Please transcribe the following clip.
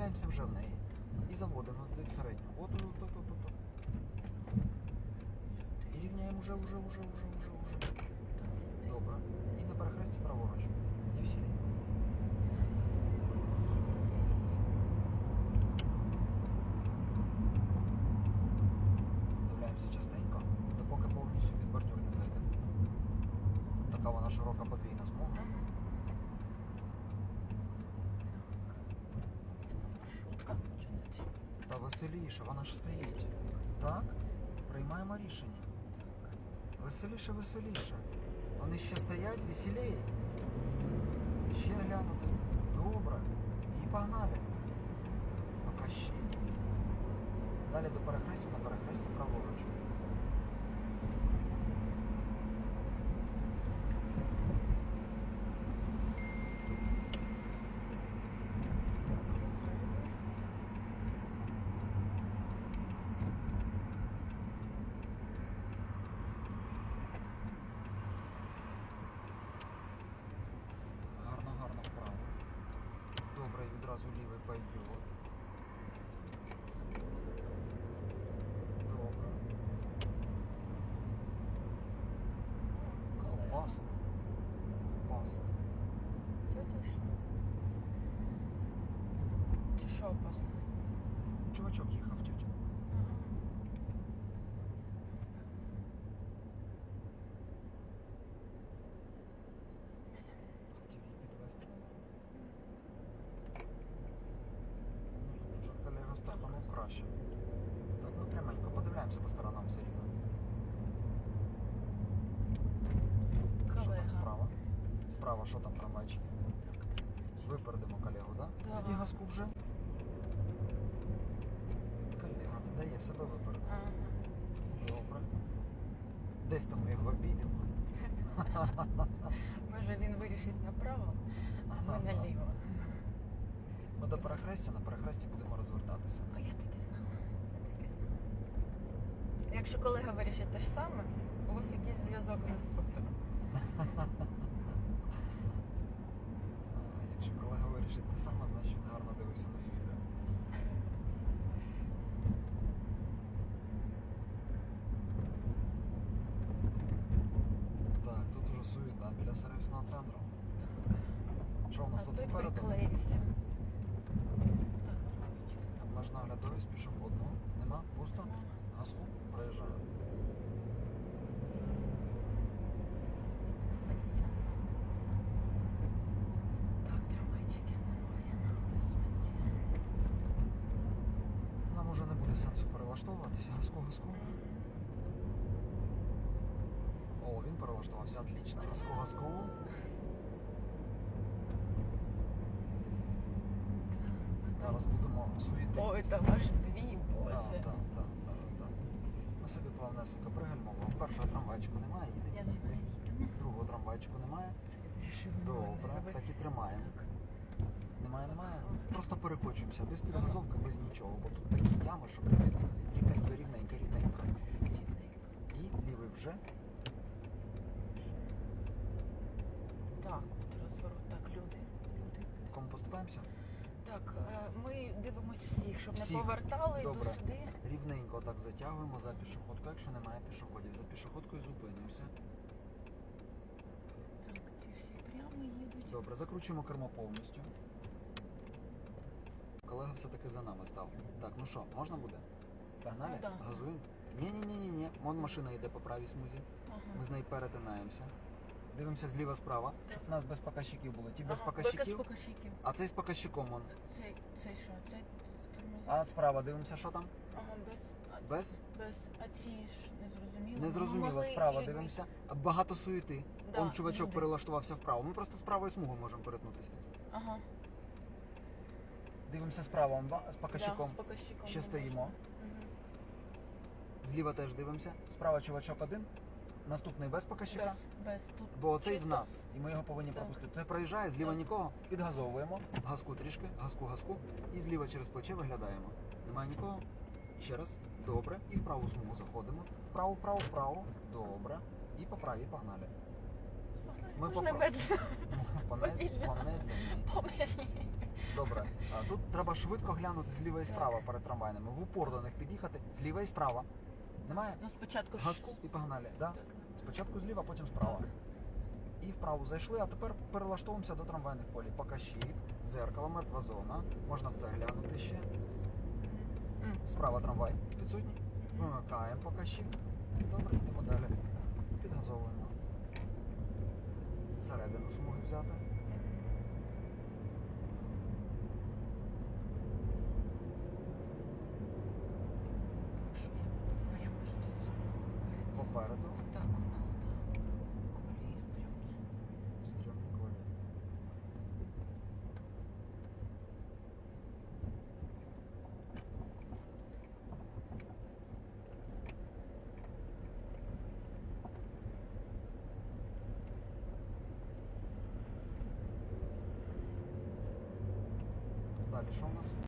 вставляємося вже в неї. І заводимо в середню. От, от, от, от, от, от. І рівняємо вже, вже, вже, вже, вже, вже. Добре. І на перехресті праворуч. І всі. Вдивляємося частенько, допоки повністю під бордюр не зайдемо. Така вона широка подвійна Веселіше, вона ж стоїть. Так? Приймаємо рішення. Веселіше, веселіше. Вони ще стоять, веселіє. Ще глянути. Добре. І погнали. Поки ще. Далі до перехрестя, на перехресті праворуч. Пойдет. Добре. Опасно. Опасно. Тетюшна. Чи що опасно? Чувачок їхав краще. Так, ну пряменько, подивляємося по сторонам все рівно. Що там справа? Справа, що там трамвайчик? Випередимо колегу, так? Да. Тоді газку вже. Колега не дає себе випередити. Добре. Десь там ми його обійдемо. Може він вирішить направо, а ми наліво. Ми до перехрестя, на перехресті будемо розвертатися. А я так і знала. Я так і знала. Якщо колега вирішить те ж саме, у вас якийсь зв'язок з інструктором. Якщо колега вирішить те саме, значить він гарно дивився мої відео. Так, тут уже суєта біля сервісного центру. Що у нас А тут той попереду? приклеївся. Сенсу перелаштовуватися. Газку, газку. О, він перелаштувався, отлично. Газку, газку. Зараз будемо суїти. Ой, там аж дві, боже. так, так, так, так. Ми собі плавнесенько пригальмовуємо. Першого трамвайчику немає, їдемо. Другого трамвайчику немає. Добре, так і тримаємо. Немає, немає. Просто перекочуємося. Без підгазовки, без нічого. Бо тут такі ями, що капець. Рівненько, рівненько, рівненько. І лівий вже. Так, от розворот, так, люди. люди. Кому поступаємося? Так, е, ми дивимося всіх, щоб Всіх. не повертали Добре. до сюди. Рівненько так затягуємо за пішоходку, якщо немає пішоходів. За пішоходкою зупинимося. Так, ці всі прямо їдуть. Добре, закручуємо кермо повністю. Колега все-таки за нами став. Так, ну що, можна буде? Погнали? Ну да. Газуємо? Ні-ні-ні-ні. Вон машина йде по правій смузі. Ага. Ми з нею перетинаємося. Дивимося зліва справа, щоб нас без показчиків було. Ті без Ага, показчиків, Без показчиків. а цей з показчиком. Вон. Цей, цей що? Цей тормоз- А справа дивимося, що там? Ага, без. А, Без? без. А ці ж не зрозуміло. Не зрозуміло, справа і- дивимося. Багато суєти. Да, Он чувачок люди. перелаштувався вправо. Ми просто з правої смуги можемо перетнутися. Ага. Дивимося справа, з показчиком. Да, з показчиком Ще стоїмо. Мгм. Зліва теж дивимося. Справа чувачок один. Наступний без показчика. Без, без тут. Бо цей в нас, і ми його повинні Так. пропустити. Не проїжджає, зліва Так. нікого, підгазовуємо, газку трішки, газку, газку, і зліва через плече виглядаємо. Немає нікого. Ще раз. Добре. І в праву смугу заходимо. Вправо, вправо, вправо. Добре. І по правій погнали. Ми Можна медленно, Помед- Повільно. помедленні. Добре, а тут треба швидко глянути зліва і справа перед трамвайними. В упор до них під'їхати зліва і справа. Немає? Ну спочатку ж- Газку і погнали. Да? Так. Спочатку зліва, потім справа. Так. І вправо зайшли, а тепер перелаштовуємося до трамвайних полів. Покажіть, дзеркало, мертва зона. Можна в це глянути ще. М. Справа трамвай підсутній. Вимикаємо покажіть. Добре, йдемо далі. Підгазовуємо. Середину смуги взяти. Що я? А я можу тут зробити. Попереду. Так, у нас так. Колії стрімні. Стрімні колії. Далі що у нас?